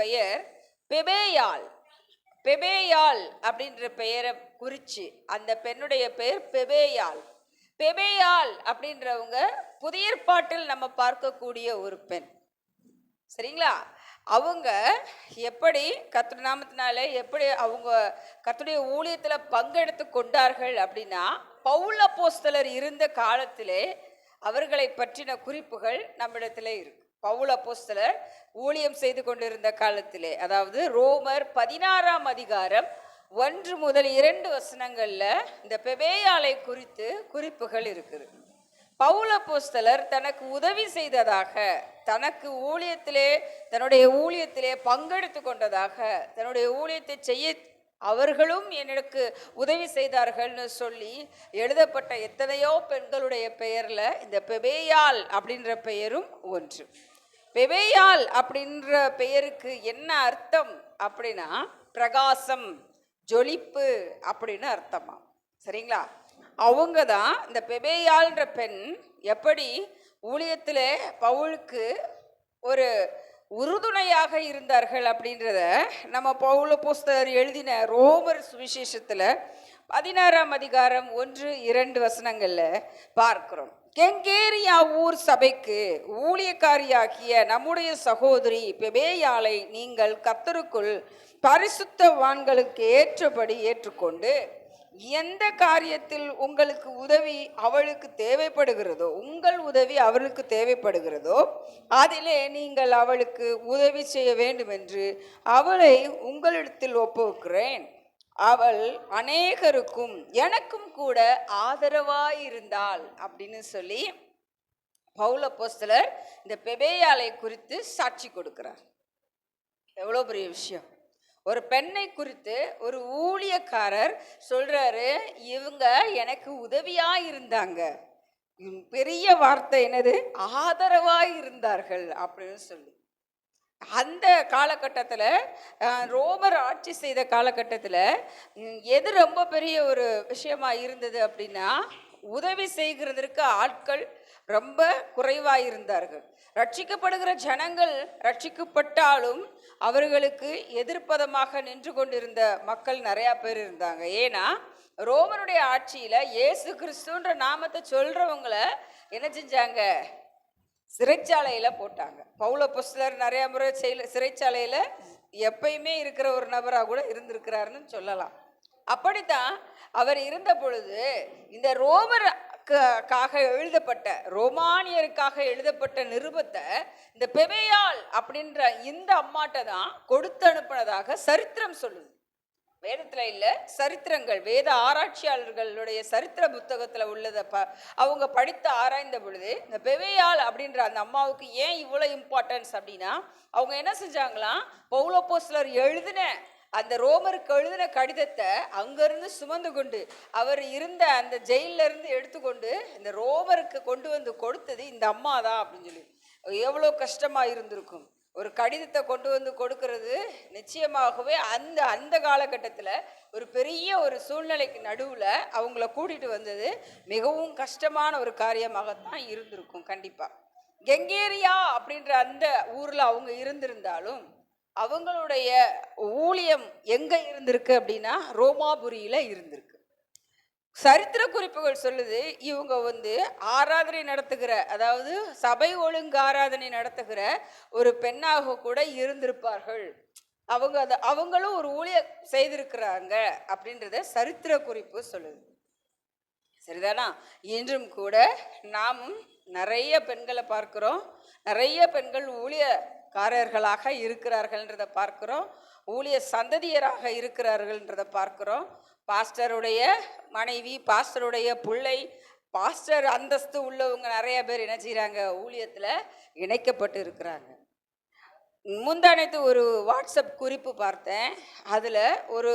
பெயர் பெபேயாள். பெபேயாள் அப்படின்ற பெயரை குறிச்சு அந்த பெண்ணுடைய பெயர் பெபேயாள். பெபேயாள் அப்படின்றவங்க புதிய ஏற்பாட்டில் நம்ம பார்க்கக்கூடிய ஒரு பெண். சரிங்களா? அவங்க எப்படி கர்த்தர் நாமத்தினாலே எப்படி அவங்க கத்துடைய ஊழியத்தில் பங்கெடுத்து கொண்டார்கள் அப்படின்னா பௌல போஸ்தலர் இருந்த காலத்திலே அவர்களை பற்றின குறிப்புகள் நம்மிடத்திலே இருக்கு. பவுல் அப்போஸ்தலர் ஊழியம் செய்து கொண்டிருந்த காலத்திலே அதாவது ரோமர் பதினாறாம் அதிகாரம் ஒன்று முதல் இரண்டு வசனங்களில் இந்த பெபேயாலை குறித்து குறிப்புகள் இருக்குது. பவுல போஸ்தலர் தனக்கு உதவி செய்ததாக தனக்கு ஊழியத்திலே தன்னுடைய ஊழியத்திலே பங்கெடுத்து கொண்டதாக தன்னுடைய ஊழியத்தை செய்ய அவர்களும் எனக்கு உதவி செய்தார்கள்னு சொல்லி எழுதப்பட்ட எத்தனையோ பெண்களுடைய பெயரில் இந்த பெபேயால் அப்படின்ற பெயரும் ஒன்று. பெவையால் அப்படின்ற பெயருக்கு என்ன அர்த்தம் அப்படின்னா பிரகாசம் ஜொலிப்பு அப்படின்னு அர்த்தமா? சரிங்களா? அவங்க தான் இந்த பெபேயாள்ன்ற பெண் எப்படி ஊழியத்தில் பவுலுக்கு ஒரு உறுதுணையாக இருந்தார்கள் அப்படின்றத நம்ம பவுல புஸ்தகர் எழுதின ரோமர் சுவிசேஷத்தில் பதினாறாம் அதிகாரம் ஒன்று இரண்டு வசனங்களில் பார்க்கிறோம். கெங்கேரியா ஊர் சபைக்கு ஊழியக்காரியாகிய நம்முடைய சகோதரி பெபேயாளை நீங்கள் கத்தருக்குள் பரிசுத்தவான்களுக்கு ஏற்றபடி ஏற்றுக்கொண்டு எந்த காரியத்தில் உங்களுக்கு உதவி அவளுக்கு தேவைப்படுகிறதோ உங்கள் உதவி அவளுக்கு தேவைப்படுகிறதோ அதிலே நீங்கள் அவளுக்கு உதவி செய்ய வேண்டும் என்று அவளை உங்களிடத்தில் ஒப்புவிக்கிறேன். அவள் அநேகருக்கும் எனக்கும் கூட ஆதரவாயிருந்தாள் அப்படின்னு சொல்லி பௌல போஸ்தலர் இந்த பெபேயாலை குறித்து சாட்சி கொடுக்கிறார். எவ்வளோ பெரிய விஷயம். ஒரு பெண்ணை குறித்து ஒரு ஊழியக்காரர் சொல்கிறாரு இவங்க எனக்கு உதவியாக இருந்தாங்க பெரிய வார்த்தை என்னது? ஆதரவாக இருந்தார்கள் அப்படின்னு சொல்லி. அந்த காலகட்டத்தில் ரோமர் ஆட்சி செய்த காலகட்டத்தில் எது ரொம்ப பெரிய ஒரு விஷயமா இருந்தது அப்படின்னா உதவி செய்கிறதற்கு ஆட்கள் ரொம்ப குறைவாக இருந்தார்கள். ரட்சிக்கப்படுகிற ஜனங்கள் ரட்சிக்கப்பட்டாலும் அவர்களுக்கு எதிர்ப்பதமாக நின்று கொண்டிருந்த மக்கள் நிறையா பேர் இருந்தாங்க. ஏன்னா ரோமனுடைய ஆட்சியில் இயேசு கிறிஸ்துன்ற நாமத்தை சொல்கிறவங்கள என்ன செஞ்சாங்க? சிறைச்சாலையில் போட்டாங்க. பவுல புஸ்தலர் நிறைய முறை செயல சிறைச்சாலையில் எப்பயுமே இருக்கிற ஒரு நபராக கூட இருந்திருக்கிறாருன்னு சொல்லலாம். அப்படித்தான் அவர் இருந்த பொழுது இந்த ரோமர் காக எழுதப்பட்ட ரோமானியருக்காக எழுதப்பட்ட நிருபத்தை இந்த பெவையால் அப்படின்ற இந்த அம்மாட்ட தான் கொடுத்து அனுப்பினதாக சரித்திரம் சொல்லுது. வேதத்தில் இல்லை சரித்திரங்கள் வேத ஆராய்ச்சியாளர்களுடைய சரித்திர புத்தகத்தில் உள்ளதை ப அவங்க படித்து ஆராய்ந்த பொழுது இந்த பெவையால் அப்படின்ற அந்த அம்மாவுக்கு ஏன் இவ்வளோ இம்பார்ட்டன்ஸ் அப்படின்னா அவங்க என்ன செஞ்சாங்களாம் பௌலோபோஸ்லர் எழுதின அந்த ரோமருக்கு எழுதின கடிதத்தை அங்கேருந்து சுமந்து கொண்டு அவர் இருந்த அந்த ஜெயில்ல இருந்து எடுத்துக்கொண்டு இந்த ரோமருக்கு கொண்டு வந்து கொடுத்தது இந்த அம்மா தான் அப்படின்னு சொல்லி. எவ்வளோ கஷ்டமாக இருந்திருக்கும். ஒரு கடிதத்தை கொண்டு வந்து கொடுக்கறது நிச்சயமாகவே அந்த அந்த காலகட்டத்தில் ஒரு பெரிய ஒரு சூழ்நிலைக்கு நடுவில் அவங்கள கூட்டிகிட்டு வந்தது மிகவும் கஷ்டமான ஒரு காரியமாகத்தான் இருந்திருக்கும் கண்டிப்பாக கெங்கேரியா அப்படின்ற அந்த ஊரில் அவங்க இருந்திருந்தாலும் அவங்களுடைய ஊழியம் எங்கே இருந்திருக்கு அப்படின்னா ரோமாபுரியில் இருந்திருக்கு. சரித்திர குறிப்புகள் சொல்லுது இவங்க வந்து ஆராதனை நடத்துகிற அதாவது சபை ஒழுங்கு ஆராதனை நடத்துகிற ஒரு பெண்ணாக கூட இருந்திருப்பார்கள். அவங்க அதை அவங்களும் ஒரு ஊழிய செய்திருக்கிறாங்க அப்படின்றத சரித்திர குறிப்பு சொல்லுது. சரிதானா? இன்றும் கூட நாமும் நிறைய பெண்களை பார்க்கிறோம் நிறைய பெண்கள் ஊழியக்காரர்களாக இருக்கிறார்கள்ன்றதை பார்க்கிறோம். ஊழிய சந்ததியராக இருக்கிறார்கள்ன்றதை பார்க்குறோம். பாஸ்டருடைய மனைவி பாஸ்டருடைய பிள்ளை பாஸ்டர் அந்தஸ்து உள்ளவங்க நிறைய பேர் என்ன செய்கிறாங்க ஊழியத்தில் இணைக்கப்பட்டு இருக்கிறாங்க. முந்தானத்து ஒரு வாட்ஸ்அப் குறிப்பு பார்த்தேன். அதில் ஒரு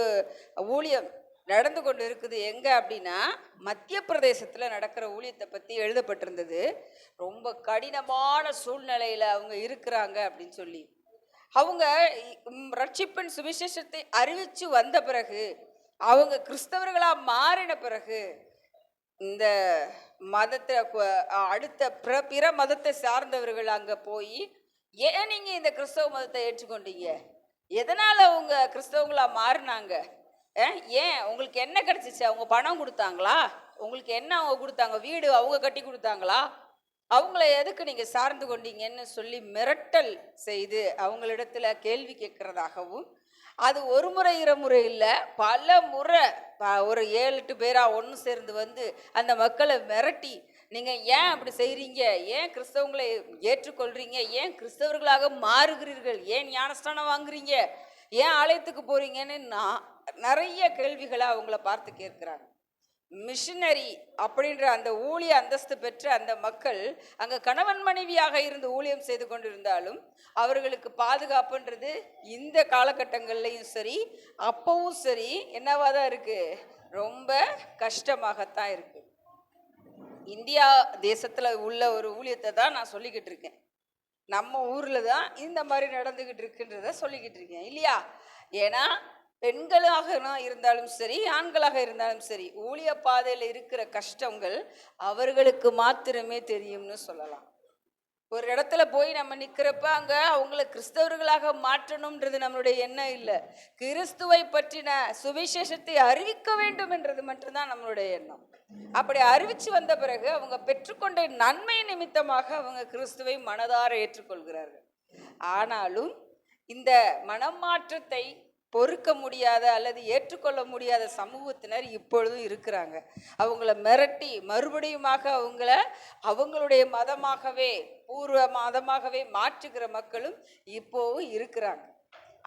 ஊழியம் நடந்து கொண்டு இருக்குது. எங்கே அப்படின்னா மத்திய பிரதேசத்தில் நடக்கிற ஊழியத்தை பற்றி எழுதப்பட்டிருந்தது. ரொம்ப கடினமான சூழ்நிலையில் அவங்க இருக்கிறாங்க அப்படின்னு சொல்லி. அவங்க ரட்சிப்பின் சுவிசேஷத்தை அறிவித்து வந்த பிறகு அவங்க கிறிஸ்தவர்களாக மாறின பிறகு இந்த மதத்தை அடுத்த பிற பிற மதத்தை சார்ந்தவர்கள் அங்கே போய் ஏன் நீங்கள் இந்த கிறிஸ்தவ மதத்தை ஏற்றுக்கொண்டீங்க? எதனால் அவங்க கிறிஸ்தவங்களாக மாறினாங்க? ஏன்? உங்களுக்கு என்ன கிடச்சிச்சு? அவங்க பணம் கொடுத்தாங்களா? உங்களுக்கு என்ன அவங்க கொடுத்தாங்க? வீடு அவங்க கட்டி கொடுத்தாங்களா? அவங்கள எதுக்கு நீங்கள் சார்ந்து கொண்டீங்கன்னு சொல்லி மிரட்டல் செய்து அவங்களிடத்துல கேள்வி கேட்குறதாகவும் அது ஒரு முறை இரு முறை இல்லை பல முறை ப- ஒரு ஏழு எட்டு பேராக ஒன்று சேர்ந்து வந்து அந்த மக்களை மிரட்டி நீங்கள் ஏன் அப்படி செய்கிறீங்க ஏன் கிறிஸ்தவங்களை ஏற்றுக்கொள்கிறீங்க ஏன் கிறிஸ்தவர்களாக மாறுகிறீர்கள்? ஏன் ஞானஸ்தானம் வாங்குறீங்க? ஏன் ஆலயத்துக்கு போகிறீங்கன்னு நான் நிறைய கேள்விகளை அவங்கள பார்த்து கேட்குறாங்க. மிஷினரி அப்படின்ற அந்த ஊழிய அந்தஸ்து பெற்ற அந்த மக்கள் அங்கே கணவன் மனைவியாக இருந்து ஊழியம் செய்து கொண்டிருந்தாலும் அவர்களுக்கு பாதுகாப்புன்றது இந்த காலகட்டங்கள்லையும் சரி அப்பவும் சரி என்னவா தான் இருக்குது ரொம்ப கஷ்டமாகத்தான் இருக்குது இந்தியா தேசத்தில் உள்ள ஒரு ஊழியத்தை தான் நான் சொல்லிக்கிட்டு இருக்கேன். நம்ம ஊரில் தான் இந்த மாதிரி நடந்துக்கிட்டு இருக்குன்றத சொல்லிக்கிட்டு இருக்கேன் இல்லையா? ஏன்னா பெண்களாக இருந்தாலும் சரி ஆண்களாக இருந்தாலும் சரி ஊழிய பாதையில் இருக்கிற கஷ்டங்கள் அவர்களுக்கு மாத்திரமே தெரியும்னு சொல்லலாம். ஒரு இடத்துல போய் நம்ம நிற்கிறப்ப அங்கே அவங்கள கிறிஸ்தவர்களாக மாற்றணும்ன்றது நம்மளுடைய எண்ணம் இல்லை. கிறிஸ்துவை பற்றின சுவிசேஷத்தை அறிவிக்க வேண்டும் என்றது மட்டும்தான் நம்மளுடைய எண்ணம். அப்படி அறிவிச்சு வந்த பிறகு அவங்க பெற்றுக்கொண்ட நன்மை நிமித்தமாக அவங்க கிறிஸ்துவை மனதார ஏற்றுக்கொள்கிறார்கள். ஆனாலும் இந்த மனமாற்றத்தை பொறுக்க முடியாத அல்லது ஏற்றுக்கொள்ள முடியாத சமூகத்தினர் இப்பொழுதும் இருக்கிறாங்க. அவங்கள மிரட்டி மறுபடியுமாக அவங்கள அவங்களுடைய மதமாகவே பூர்வ மதமாகவே மாற்றுகிற மக்களும் இப்போவும் இருக்கிறாங்க.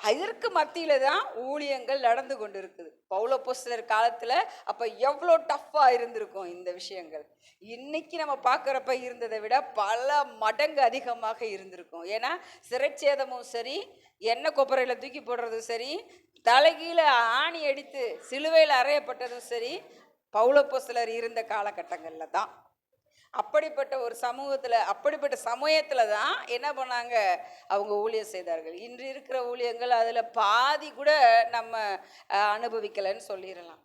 அதற்கு மத்தியில் தான் ஊழியங்கள் நடந்து கொண்டு இருக்குது பௌலப்போஸ்தலர் காலத்தில் அப்போ எவ்வளோ டஃப்பாக இருந்திருக்கும் இந்த விஷயங்கள். இன்னைக்கு நம்ம பார்க்குறப்ப இருந்ததை விட பல மடங்கு அதிகமாக இருந்திருக்கும். ஏன்னா சிறைச்சேதமும் சரி எண்ணெய் கொப்பரையில் தூக்கி போடுறதும் சரி தலைகீழ ஆணி அடித்து சிலுவையில் அறையப்பட்டதும் சரி பௌலப்போஸ்தலர் இருந்த காலகட்டங்களில் தான். அப்படிப்பட்ட ஒரு சமூகத்தில் அப்படிப்பட்ட சமயத்தில் தான் என்ன பண்ணாங்க? அவங்க ஊழியம் செய்தார்கள். இன்று இருக்கிற ஊழியங்கள் அதில் பாதி கூட நம்ம அனுபவிக்கலைன்னு சொல்லிடலாம்.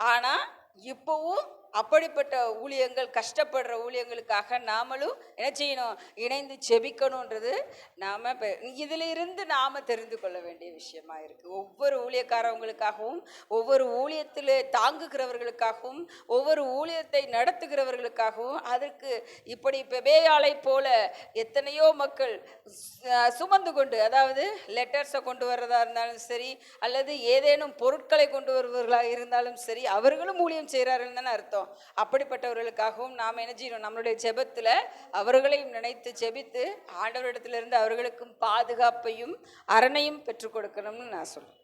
ஆனால் இப்போவும் அப்படிப்பட்ட ஊழியங்கள் கஷ்டப்படுற ஊழியங்களுக்காக நாமளும் என்ன செய்யணும்? இணைந்து செபிக்கணுன்றது நாம் இதிலிருந்து நாம் தெரிந்து கொள்ள வேண்டிய விஷயமா இருக்குது ஒவ்வொரு ஊழியக்காரவங்களுக்காகவும் ஒவ்வொரு ஊழியத்தில் தாங்குகிறவர்களுக்காகவும் ஒவ்வொரு ஊழியத்தை நடத்துகிறவர்களுக்காகவும் அதற்கு இப்படி பெபேயாலை போல எத்தனையோ மக்கள் சுமந்து கொண்டு அதாவது லெட்டர்ஸை கொண்டு வர்றதா இருந்தாலும் சரி அல்லது ஏதேனும் பொருட்களை கொண்டு வருபவர்களாக இருந்தாலும் சரி அவர்களும் ஊழியம் செய்கிறாருன்னு தானே அர்த்தம். அப்படிப்பட்டவர்களுக்காகவும் நாம் என்ன செய்யணும்? நம்மளுடைய ஜெபத்தில் அவர்களையும் நினைத்து ஜெபித்து ஆண்டவரிடத்திலிருந்து அவர்களுக்கும் பாதுகாப்பையும் அரணையும் பெற்றுக் கொடுக்கணும்னு நான் சொல்கிறேன்